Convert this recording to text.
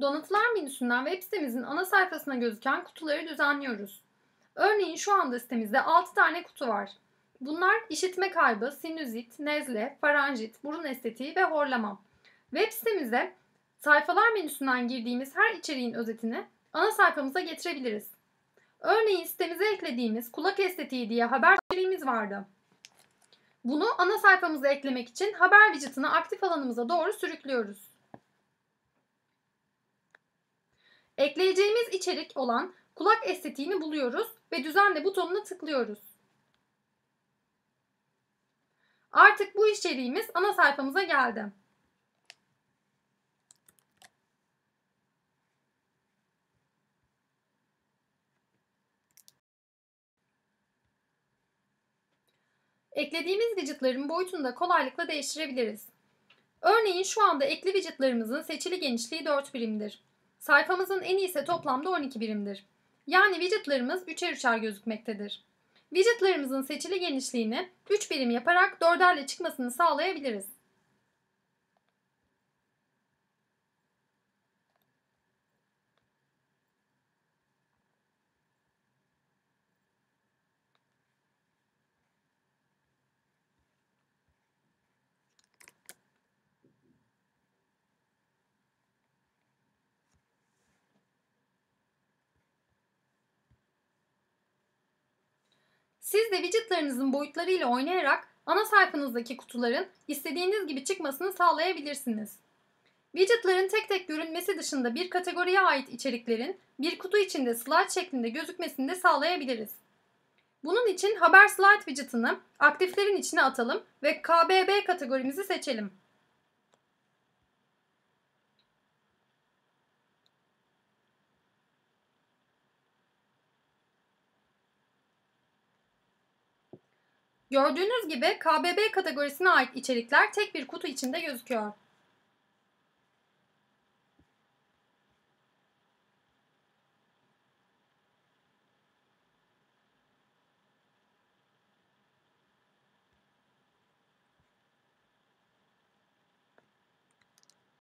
Donatılar menüsünden web sitemizin ana sayfasına gözüken kutuları düzenliyoruz. Örneğin şu anda sitemizde 6 tane kutu var. Bunlar işitme kaybı, sinüzit, nezle, faranjit, burun estetiği ve horlama. Web sitemize sayfalar menüsünden girdiğimiz her içeriğin özetini ana sayfamıza getirebiliriz. Örneğin sitemize eklediğimiz kulak estetiği diye haber içeriğimiz vardı. Bunu ana sayfamıza eklemek için haber widget'ını aktif alanımıza doğru sürüklüyoruz. Ekleyeceğimiz içerik olan kulak estetiğini buluyoruz ve düzenle butonuna tıklıyoruz. Artık bu içeriğimiz ana sayfamıza geldi. Eklediğimiz widgetların boyutunu da kolaylıkla değiştirebiliriz. Örneğin şu anda ekli widgetlarımızın seçili genişliği 4 birimdir. Sayfamızın en iyisi toplamda 12 birimdir. Yani widgetlarımız 3'er 3'er gözükmektedir. Widgetlarımızın seçili genişliğini 3 birim yaparak 4'erle çıkmasını sağlayabiliriz. Siz de widgetlarınızın boyutlarıyla oynayarak ana sayfanızdaki kutuların istediğiniz gibi çıkmasını sağlayabilirsiniz. Widgetların tek tek görünmesi dışında bir kategoriye ait içeriklerin bir kutu içinde slide şeklinde gözükmesini de sağlayabiliriz. Bunun için haber slide widget'ını aktiflerin içine atalım ve KBB kategorimizi seçelim. Gördüğünüz gibi KBB kategorisine ait içerikler tek bir kutu içinde gözüküyor.